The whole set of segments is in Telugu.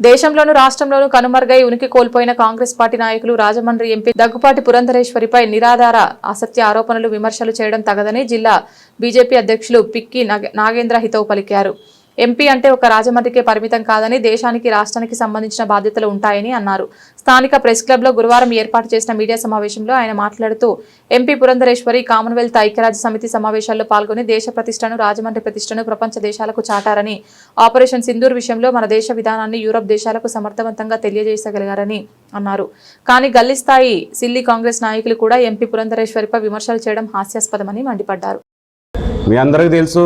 దేశంలోనూ రాష్ట్రంలోనూ కనుమరుగై ఉనికి కోల్పోయిన కాంగ్రెస్ పార్టీ నాయకులు రాజమండ్రి ఎంపీ దగ్గుపాటి పురంధరేశ్వరిపై నిరాధార అసత్య ఆరోపణలు విమర్శలు చేయడం తగదని జిల్లా బీజేపీ అధ్యక్షులు పిక్కి నాగేంద్ర హితవు పలికారు. ఎంపీ అంటే ఒక రాజమండ్రికే పరిమితం కాదని దేశానికి రాష్ట్రానికి సంబంధించిన బాధ్యతలు ఉంటాయని అన్నారు. స్థానిక ప్రెస్ క్లబ్లో గురువారం ఏర్పాటు చేసిన మీడియా సమావేశంలో ఆయన మాట్లాడుతూ ఎంపీ పురంధరేశ్వరి కామన్వెల్త్ ఐక్యరాజ్య సమితి సమావేశాల్లో పాల్గొని దేశ ప్రతిష్టను రాజమండ్రి ప్రతిష్టను ప్రపంచ దేశాలకు చాటారని ఆపరేషన్ సింధూర్ విషయంలో మన దేశ విధానాన్ని యూరప్ దేశాలకు సమర్థవంతంగా తెలియజేసగలిగారని అన్నారు. కానీ గల్లీ స్థాయి సిల్లీ కాంగ్రెస్ నాయకులు కూడా ఎంపీ పురంధరేశ్వరిపై విమర్శలు చేయడం హాస్యాస్పదమని మండిపడ్డారు. మీ అందరికీ తెలుసు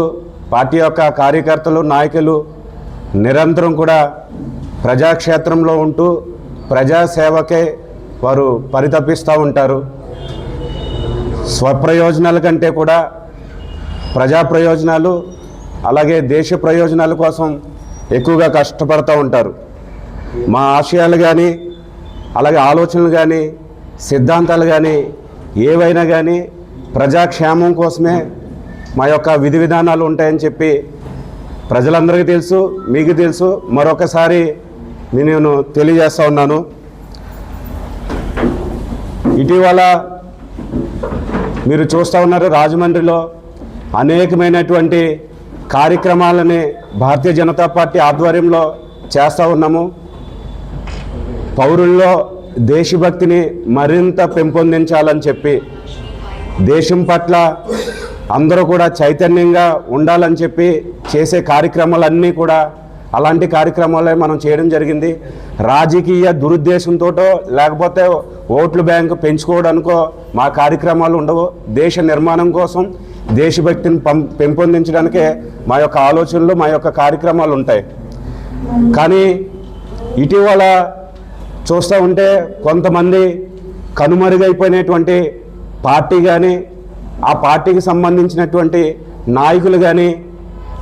పార్టీ యొక్క కార్యకర్తలు నాయకులు నిరంతరం కూడా ప్రజాక్షేత్రంలో ఉంటూ ప్రజాసేవకే వారు పరితపిస్తూ ఉంటారు. స్వప్రయోజనాల కంటే కూడా ప్రజా ప్రయోజనాలు అలాగే దేశ ప్రయోజనాల కోసం ఎక్కువగా కష్టపడుతూ ఉంటారు. మా ఆశయాలు కానీ అలాగే ఆలోచనలు కానీ సిద్ధాంతాలు కానీ ఏవైనా కానీ ప్రజాక్షేమం కోసమే మా యొక్క విధి విధానాలు ఉంటాయని చెప్పి ప్రజలందరికీ తెలుసు మీకు తెలుసు. మరొకసారి నేను తెలియజేస్తూ ఉన్నాను. ఇటీవల మీరు చూస్తూ ఉన్నారు రాజమండ్రిలో అనేకమైనటువంటి కార్యక్రమాలని భారతీయ జనతా పార్టీ ఆధ్వర్యంలో చేస్తూ ఉన్నాము. పౌరుల్లో దేశభక్తిని మరింత పెంపొందించాలని చెప్పి దేశం పట్ల అందరూ కూడా చైతన్యంగా ఉండాలని చెప్పి చేసే కార్యక్రమాలన్నీ కూడా అలాంటి కార్యక్రమాలే మనం చేయడం జరిగింది. రాజకీయ దురుద్దేశంతోటో లేకపోతే ఓట్లు బ్యాంకు పెంచుకోవడానికో మా కార్యక్రమాలు ఉండవు. దేశ నిర్మాణం కోసం దేశభక్తిని పం పెంపొందించడానికే మా యొక్క ఆలోచనలు మా యొక్క కార్యక్రమాలు ఉంటాయి. కానీ ఇటీవల చూస్తూ ఉంటే కొంతమంది కనుమరుగైపోయినటువంటి పార్టీ కానీ ఆ పార్టీకి సంబంధించినటువంటి నాయకులు కానీ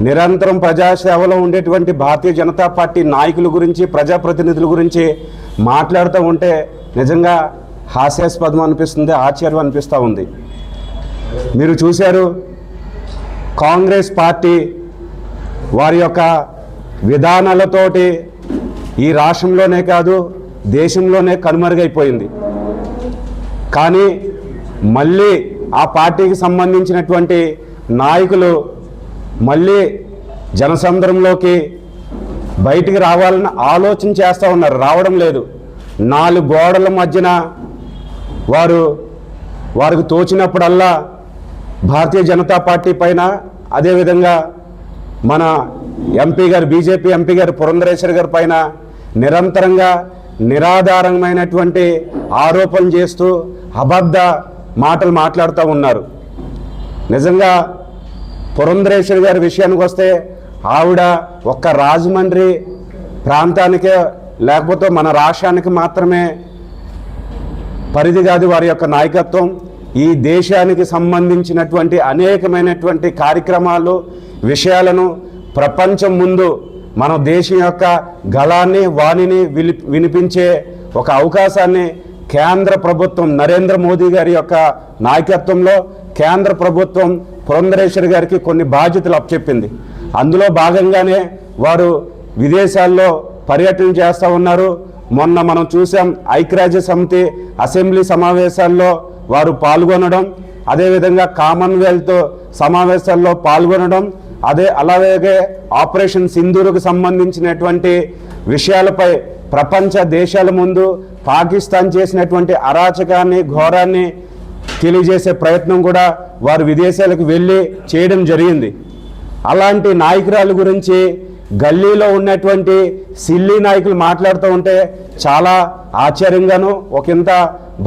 నిరంతరం ప్రజాసేవలో ఉండేటువంటి భారతీయ జనతా పార్టీ నాయకుల గురించి ప్రజాప్రతినిధుల గురించి మాట్లాడుతూ ఉంటే నిజంగా హాస్యాస్పదం అనిపిస్తుంది ఆశ్చర్యం అనిపిస్తూ ఉంది. మీరు చూశారు కాంగ్రెస్ పార్టీ వారి యొక్క విధానాలతోటి ఈ రాష్ట్రంలోనే కాదు దేశంలోనే కనుమరుగైపోయింది. కానీ మళ్ళీ ఆ పార్టీకి సంబంధించినటువంటి నాయకులు మళ్ళీ జనసంద్రంలోకి బయటికి రావాలని ఆలోచన చేస్తూ ఉన్నారు. రావడం లేదు. నాలుగు గోడల మధ్యన వారు వారికి తోచినప్పుడల్లా భారతీయ జనతా పార్టీ పైన అదేవిధంగా మన ఎంపీ గారు బీజేపీ ఎంపీ గారు పురంధరేశ్వర్ గారి పైన నిరంతరంగా నిరాధారమైనటువంటి ఆరోపణలు చేస్తూ అబద్ధ మాటలు మాట్లాడుతూ ఉన్నారు. నిజంగా పురంధరేశ్వరి గారి విషయానికి వస్తే ఆవిడ ఒక్క రాజమండ్రి ప్రాంతానికే లేకపోతే మన రాష్ట్రానికి మాత్రమే పరిధి కాదు వారి యొక్క నాయకత్వం. ఈ దేశానికి సంబంధించినటువంటి అనేకమైనటువంటి కార్యక్రమాలు విషయాలను ప్రపంచం ముందు మన దేశం యొక్క గళాన్ని వాణిని విని వినిపించే ఒక అవకాశాన్ని కేంద్ర ప్రభుత్వం నరేంద్ర మోదీ గారి యొక్క నాయకత్వంలో కేంద్ర ప్రభుత్వం పురంధరేశ్వరి గారికి కొన్ని బాధ్యతలు అప్పచెప్పింది. అందులో భాగంగానే వారు విదేశాల్లో పర్యటన చేస్తూ ఉన్నారు. మొన్న మనం చూసాం ఐక్యరాజ్య సమితి అసెంబ్లీ సమావేశాల్లో వారు పాల్గొనడం అదేవిధంగా కామన్వెల్త్ సమావేశాల్లో పాల్గొనడం అదే అలాగే ఆపరేషన్ సింధూరుకు సంబంధించినటువంటి విషయాలపై ప్రపంచ దేశాల ముందు పాకిస్తాన్ చేసినటువంటి అరాచకాన్ని ఘోరాన్ని తెలియజేసే ప్రయత్నం కూడా వారు విదేశాలకు వెళ్ళి చేయడం జరిగింది. అలాంటి నాయకురాలు గురించి గల్లీలో ఉన్నటువంటి సిల్లీ నాయకులు మాట్లాడుతూ ఉంటే చాలా ఆశ్చర్యంగాను ఒకంత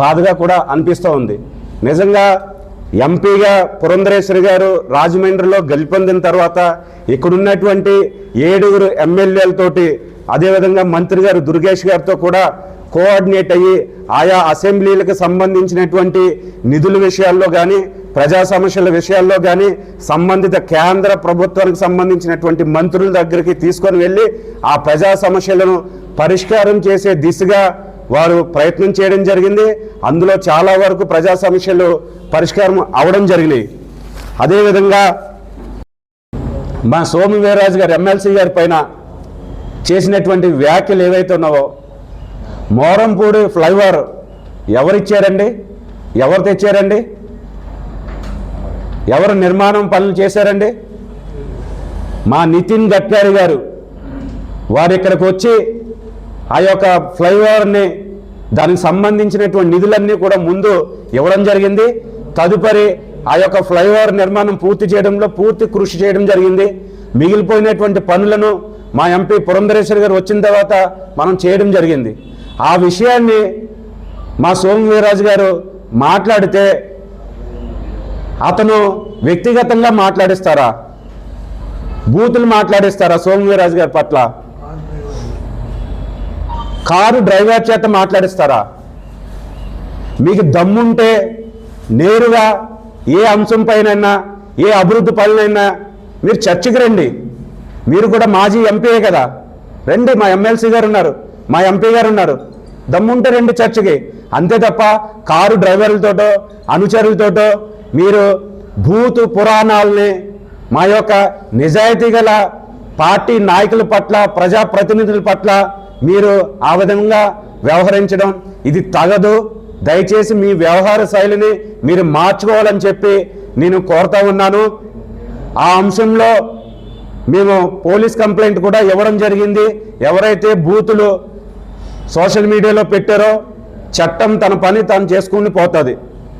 బాధగా కూడా అనిపిస్తూ ఉంది. నిజంగా ఎంపీగా పురంధరేశ్వరి గారు రాజమండ్రిలో గెలుపొందిన తర్వాత ఇక్కడున్నటువంటి ఏడుగురు ఎమ్మెల్యేలతోటి అదేవిధంగా మంత్రి గారు దుర్గేష్ గారితో కూడా కోఆర్డినేట్ అయ్యి ఆయా అసెంబ్లీలకు సంబంధించినటువంటి నిధుల విషయాల్లో కానీ ప్రజా సమస్యల విషయాల్లో కానీ సంబంధిత కేంద్ర ప్రభుత్వానికి సంబంధించినటువంటి మంత్రుల దగ్గరికి తీసుకొని వెళ్ళి ఆ ప్రజా సమస్యలను పరిష్కారం చేసే దిశగా వారు ప్రయత్నం చేయడం జరిగింది. అందులో చాలా వరకు ప్రజా సమస్యలు పరిష్కారం అవడం జరిగినాయి. అదేవిధంగా మా సోము వీరరాజు గారు ఎమ్మెల్సీ గారి పైన చేసినటువంటి వ్యాఖ్యలు ఏవైతే ఉన్నావో మోరంపూడి ఫ్లైఓవర్ ఎవరిచ్చారండి ఎవరు తెచ్చారండి? ఎవరు నిర్మాణం పనులు చేశారండి? మా నితిన్ గడ్కరీ గారు వారు ఇక్కడికి వచ్చి ఆ యొక్క ఫ్లైఓవర్ని దానికి సంబంధించినటువంటి నిధులన్నీ కూడా ముందు ఇవ్వడం జరిగింది. తదుపరి ఆ యొక్క ఫ్లైఓవర్ నిర్మాణం పూర్తి చేయడంలో పూర్తి కృషి చేయడం జరిగింది. మిగిలిపోయినటువంటి పనులను మా ఎంపీ పురంధరేశ్వరి గారు వచ్చిన తర్వాత మనం చేయడం జరిగింది. ఆ విషయాన్ని మా సోము వీరాజు గారు మాట్లాడితే అతను వ్యక్తిగతంగా మాట్లాడిస్తారా? బూతులు మాట్లాడిస్తారా సోము వీరాజు గారి పట్ల? కారు డ్రైవర్ చేత మాట్లాడిస్తారా? మీకు దమ్ముంటే నేరుగా ఏ అంశం పైనైనా ఏ అభివృద్ధి పనులైనా మీరు చర్చకి రండి. మీరు కూడా మాజీ ఎంపీయే కదా? రండి మా ఎమ్మెల్సీ గారు ఉన్నారు. మా ఎంపీ గారు ఉన్నారు. దమ్ముంటే రెండు చర్చకి. అంతే తప్ప కారు డ్రైవర్లతోటో అనుచరులతోటో మీరు భూతు పురాణాలని మా యొక్క నిజాయితీ గల పార్టీ నాయకుల పట్ల ప్రజాప్రతినిధుల పట్ల మీరు ఆ విధంగా వ్యవహరించడం ఇది తగదు. దయచేసి మీ వ్యవహార శైలిని మీరు మార్చుకోవాలని చెప్పి నేను కోరుతా ఉన్నాను. ఆ అంశంలో మేము పోలీస్ కంప్లైంట్ కూడా ఇవ్వడం జరిగింది. ఎవరైతే బూతులు సోషల్ మీడియాలో పెట్టారో చట్టం తన పని తాను చేసుకుని పోతుంది.